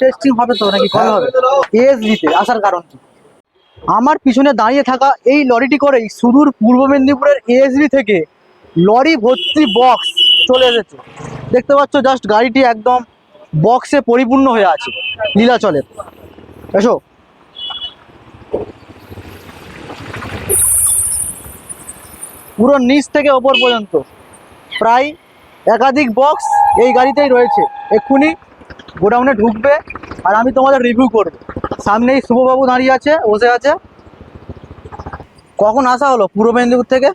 Testing হবে তো নাকি? হবে? আসার কারণ কি? আমার পিছনে দাঁড়িয়ে থাকা এই লরিটি করেই সুদূর পূর্ব মেদিনীপুরের এএসবি থেকে লরি ভর্তি বক্স চলে এসেছে। দেখতে পাচ্ছ জাস্ট গাড়িটি একদম বক্সে পরিপূর্ণ হয়ে আছে নীলাচলের এসো। পুরো নিচ থেকে ওপর পর্যন্ত, প্রায় একাধিক বক্স এই গাড়িতেই রয়েছে। এক্ষুনি গোডাউনে ঢুকবে আর আমি তোমাদের রিভিউ করব। সামনেই শুভবাবু দাঁড়িয়ে আছে বসে আছে। কখন আসা হলো? পূর্ব মেদিনীপুর থেকে?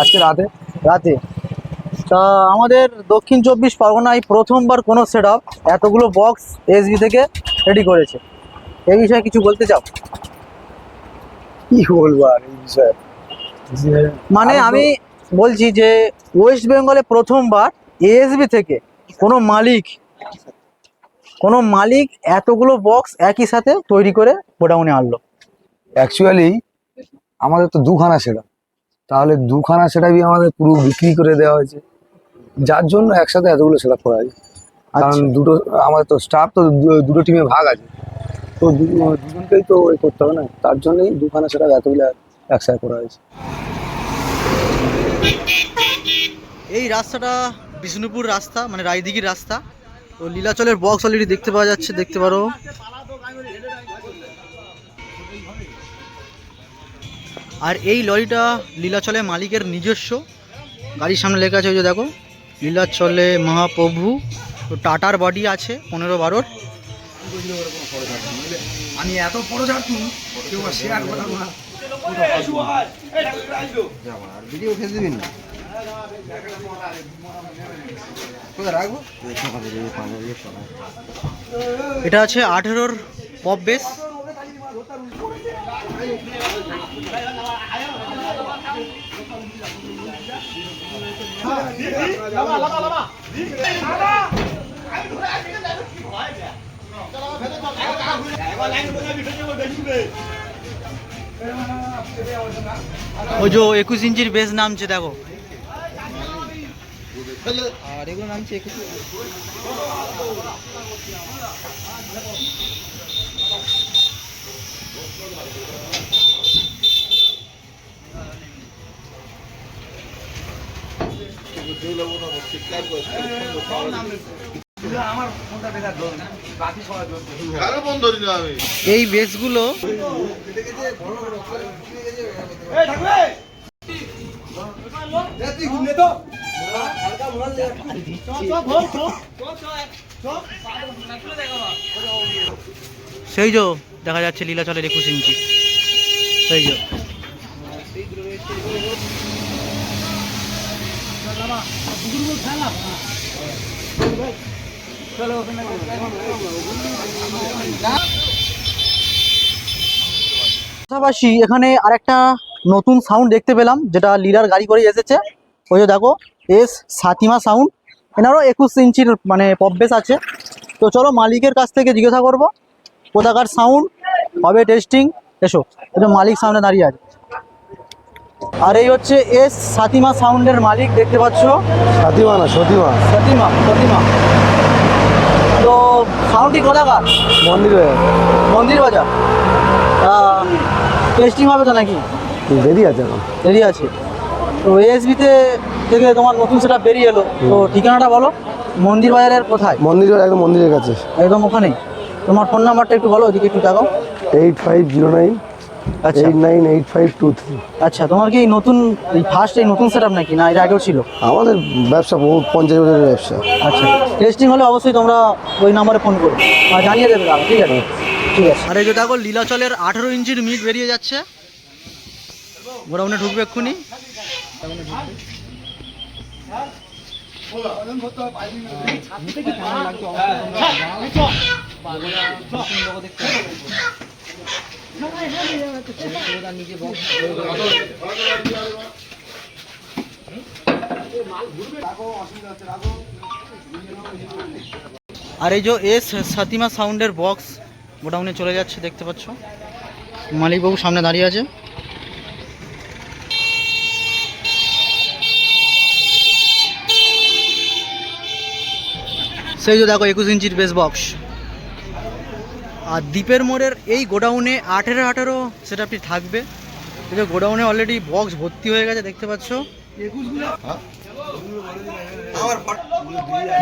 আজকে রাতে। রাতে। তা আমাদের দক্ষিণ চব্বিশ পরগনায় প্রথমবার কোনো সেট আপ এতগুলো বক্স এসবি থেকে রেডি করেছে। এই বিষয়ে কিছু বলতে চাও? কি বলব আর এই বিষয়ে? মানে আমি বলছি যে ওয়েস্ট বেঙ্গলে প্রথমবার এএসবি থেকে কোনো মালিক কোনো মালিক এতগুলো বক্স একই সাথে তৈরি করে গোডাউনে আনলো। অ্যাকচুয়ালি আমাদের তো দুখানা সেটা তাহলে দুখানা সেটাই আমাদের পুরো বিক্রি করে দেওয়া হয়েছে। যার জন্য একসাথে এতগুলো সেটা করা হয়েছে কারণ আচ্ছা দুটো আমাদের তো স্টাফ তো দুটো টিমে ভাগ আছে। তো দুজনকেই তো করতে হবে না? তার জন্যই দুখানা সেটা এতগুলো একসাথে করা হয়েছে। এই রাস্তাটা বিষ্ণুপুর রাস্তা মানে রায়দিঘির রাস্তা। তো লীলাচলের বক্স অলরেডি দেখতে পাওয়া যাচ্ছে, দেখতে পারো। আর এই লরিটা লীলাচলে মালিকের নিজস্ব। গাড়ির সামনে লেখা আছে, ওই যে দেখো, লীলাচলে মহাপ্রভু। তো টাটার বডি আছে, পনেরো বারোর। আমি এত বড় ছাড়তুম কেউ শেয়ার করতাম না ভিডিও ফেস দিবি না এটা আছে আঠেরোর পপ বেস ওই যে একুশ ইঞ্চির বেস নামছে দেখো। আর এগুলো নামছে এই বেসগুলো সেই যে দেখা যাচ্ছে লীলা লীলাচলের একুশ ইঞ্চি। সেই যে। পাশাপাশি এখানে আরেকটা নতুন সাউন্ড দেখতে পেলাম যেটা লিলার গাড়ি করে এসেছে। ওই যে দেখো এস সাতিমা সাউন্ড এনারও একুশ ইঞ্চির মানে পববেস আছে। তো চলো মালিকের কাছ থেকে জিজ্ঞাসা করব কোথাকার সাউন্ড হবে টেস্টিং এসো এটা মালিক সামনে দাঁড়িয়ে আছে। আর এই হচ্ছে এস সাতিমা সাউন্ডের মালিক দেখতে পাচ্ছ? সতীমা না সতীমা। সতিমা সতিমা। তো সাউন্ডটি কোথাকার মন্দির। মন্দির বাজার। টেস্টিং হবে তো নাকি? দেরি আছে দেরি আছে। তো এসবিতে থেকে তোমার নতুন সেটা বেরিয়ে এলো। তো ঠিকানাটা বলো। মন্দির বাজারের কোথায়? মন্দির একদম মন্দিরের কাছে। একদম ওখানেই। তোমার ফোন নাম্বারটা একটু বলো ওদিকে একটু দেখো এইট ফাইভ জিরো নাইন আচ্ছা। Eight nine eight five two three আচ্ছা তোমার কি এই নতুন এই ফার্স্ট এই নতুন সেট নাকি? না এটা আগেও ছিল? আমাদের ব্যবসা বহু পঞ্চাশ বছরের ব্যবসা। আচ্ছা টেস্টিং হলে অবশ্যই তোমরা ওই নাম্বারে ফোন করো আর জানিয়ে দেবে দাদা ঠিক আছে? ঠিক আছে। আর এই যে দেখো লীলাচলের আঠেরো ইঞ্চির মিট বেরিয়ে যাচ্ছে। গোডাউনে ঢুকবে এক্ষুনি। আর এই যে এস সাতিমা সাউন্ডের বক্স গোডাউনে চলে যাচ্ছে, দেখতে পাচ্ছ? মালিকবাবু সামনে দাঁড়িয়ে আছে। সেই যে দেখো, একুশ ইঞ্চির বেস বক্স আর দ্বীপের মোড়ের এই গোডাউনে আঠেরো আঠেরো সেটআপটি থাকবে। কিন্তু গোডাউনে অলরেডি বক্স ভর্তি হয়ে গেছে, দেখতে পাচ্ছ?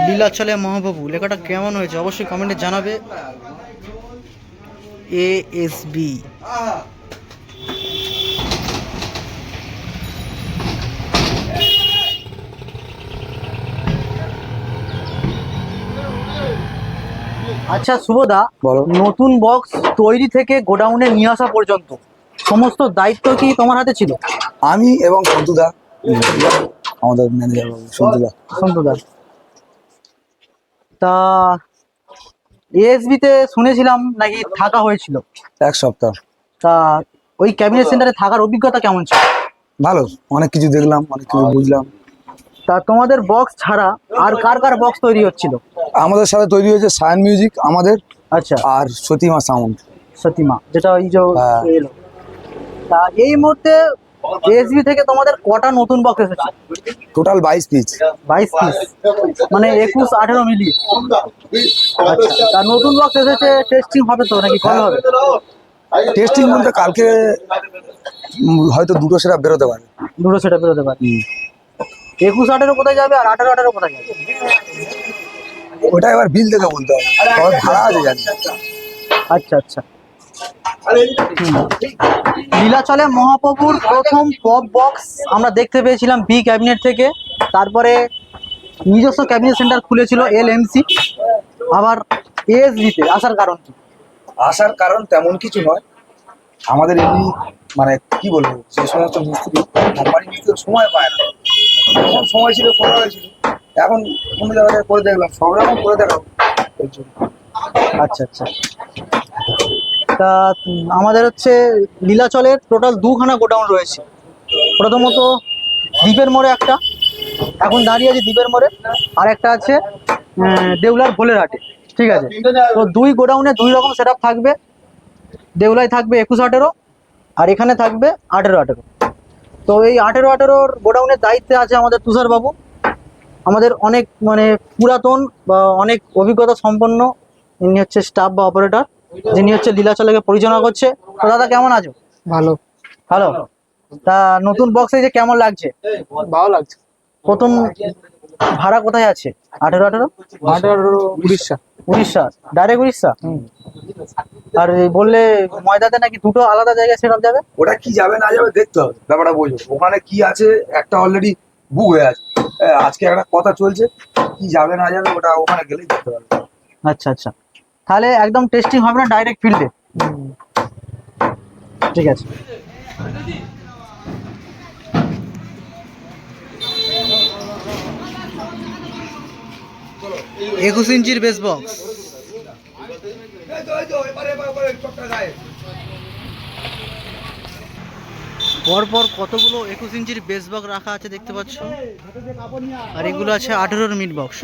লীলাচলে মহাবাবু লেখাটা কেমন হয়েছে? অবশ্যই কমেন্টে জানাবে। এ এস বি আচ্ছা শুভদা বলো। নতুন বক্স তৈরি থেকে গোডাউনে নিয়ে আসা পর্যন্ত সমস্ত দায়িত্ব কি তোমার হাতে ছিল? আমি এবং সন্তুদা। আমাদের ম্যানেজার সন্তুদা। সন্তদা। তা এএসবিতে শুনেছিলাম নাকি থাকা হয়েছিল? এক সপ্তাহ। তা ওই ক্যাবিনেট সেন্টারে থাকার অভিজ্ঞতা কেমন ছিল? ভালো। অনেক কিছু দেখলাম অনেক কিছু বুঝলাম। তা তোমাদের বক্স ছাড়া আর কার কার বক্স তৈরি হচ্ছিল? আমাদের সাথে তৈরি হয়েছে সায়ন মিউজিক আমাদের আচ্ছা। আর সতীমা সাউন্ড। সতীমা যেটা ওই যে হ্যাঁ। এলো। তা এই মুহূর্তে এএসবি থেকে তোমাদের কটা নতুন বক্স এসেছে? টোটাল বাইশ পিস বাইশ পিস মানে একুশ আঠেরো মিলিয়ে। আচ্ছা। তা নতুন বক্স এসেছে টেস্টিং হবে তো নাকি কবে হবে? টেস্টিং বলতে কালকে হয়তো দুটো সেটা বেরোতে পারে। দুটো সেটা বেরোতে পারে। একুশ আঠেরো কোথায় যাবে আর আঠেরো আঠেরো কোথায় যাবে? ওটা এবার বিল থেকে বলতে হবে। তবে ভাড়া আছে জানি আচ্ছা আচ্ছা হুম। লীলাচলে মহাপ্রভুর প্রথম পপ বক্স আমরা দেখতে পেয়েছিলাম বি ক্যাবিনেট থেকে। তারপরে নিজস্ব ক্যাবিনেট সেন্টার খুলেছিল এল এমসি আবার এএসবিতে আসার কারণ কি? আসার কারণ তেমন কিছু নয়। আমাদের এমনি মানে কি বলব যে সমস্ত মিস্ত্রি কোম্পানি মিস্ত্রি সময় পায় না। সময় ছিল করা হয়েছিল এখন কোনো জায়গায় করে দেখলাম, সব রকম করে জন্য। আচ্ছা আচ্ছা। তা, আমাদের হচ্ছে লীলাচলের টোটাল দুখানা গোডাউন রয়েছে। প্রথমত দ্বীপের মোড়ে একটা, এখন দাঁড়িয়ে আছে দ্বীপের মোড়ে। আর একটা আছে দেউলার ভোলের হাটে, ঠিক আছে? তো দুই গোডাউনে দুই রকম সেট থাকবে। দেউলায় থাকবে একুশ আঠেরো, আর এখানে থাকবে আঠেরো আঠেরো। তো এই আঠেরো আঠেরোর গোডাউনের দায়িত্বে আছে আমাদের তুষারবাবু। আমাদের অনেক মানে পুরাতন বা অনেক অভিজ্ঞতা সম্পন্ন ইনি হচ্ছে স্টাফ বা অপারেটর যিনি হচ্ছে লীলাচলাকে পরিচালনা করছে। তো দাদা কেমন আছো? ভালো। ভালো? তা নতুন বক্সে যে কেমন লাগছে? ভালো লাগছে। প্রথম ভাড়া কোথায় আছে? আঠেরো আঠেরো? আঠারো উড়িষ্যা। উড়িষ্যা? ডাইরেক্ট উড়িষ্যা? আর বললে ময়দাতে নাকি দুটো আলাদা জায়গায় সেট যাবে? ওটা কি যাবে না যাবে দেখতে হবে। ব্যাপারটা বোঝো। ওখানে কি আছে? একটা অলরেডি বুক হয়ে আছে। আজকে একটা কথা চলছে কি যাবে না যাবে ওটা ওখানে গেলেই দেখতে পারবে আচ্ছা আচ্ছা। তাহলে একদম টেস্টিং হবে না ডাইরেক্ট ফিল্ডে ঠিক আছে। একুশ ইঞ্চির বেস বক্স পরপর কতগুলো একুশ ইঞ্চির বেস বক্স রাখা আছে দেখতে পাচ্ছ? আর এগুলো আছে আঠেরোর মিড বক্স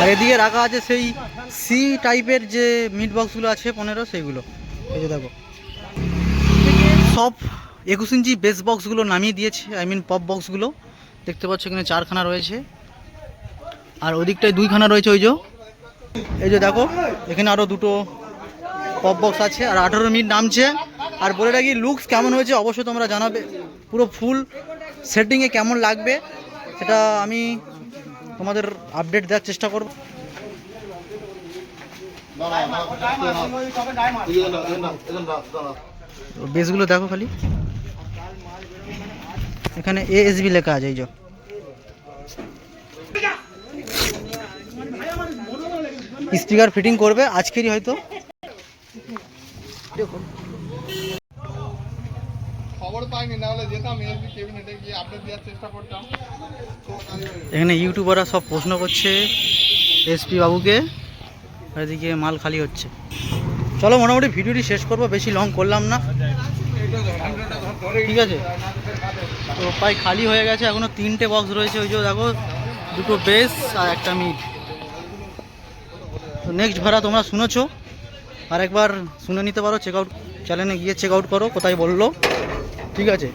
আর এদিকে রাখা আছে সেই সি টাইপের যে মিট বক্সগুলো আছে, পনেরো সেইগুলো এই যে দেখো। সব একুশ ইঞ্চি বেস বক্সগুলো নামিয়ে দিয়েছে আই মিন পপ বক্সগুলো দেখতে পাচ্ছ এখানে চারখানা রয়েছে। আর ওদিকটায় দুইখানা রয়েছে ওই যে। এই যে দেখো, এখানে আরও দুটো পপ বক্স আছে, আর আঠারো মিনিট নামছে। আর বলে রাখি লুকস কেমন হয়েছে অবশ্যই তোমরা জানাবে। পুরো ফুল সেটিংয়ে কেমন লাগবে, সেটা আমি তোমাদের আপডেট দেওয়ার চেষ্টা করব। বেসগুলো দেখো খালি। এখানে এএসবি লেখা আছে, এই যে। স্পিকার ফিটিং করবে আজকেরই হয়তো। খবর পাইনি না হলে যেতাম ক্যাবিনেটে গিয়ে আপডেট দেওয়ার চেষ্টা করতাম। এখানে ইউটিউবাররা সব প্রশ্ন করছে এসপি বাবুকে এদিকে মাল খালি হচ্ছে। চলো মোটামুটি ভিডিওটি শেষ করব বেশি লং করলাম না। ঠিক আছে? তো প্রায় খালি হয়ে গেছে এখনও তিনটে বক্স রয়েছে ওই যে দেখো দুটো বেস আর একটা মিট নেক্সট ভাড়া তোমরা শুনেছো। আর একবার শুনে নিতে পারো চেক আউট চ্যানেলে গিয়ে চেক আউট করো, কোথায় বলল। ঠিক আছে?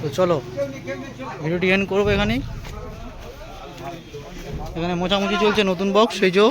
তো চলো ভিডিওটি এন্ড করব এখানেই। এখানে মোছামুছি চলছে নতুন বক্স সেই যে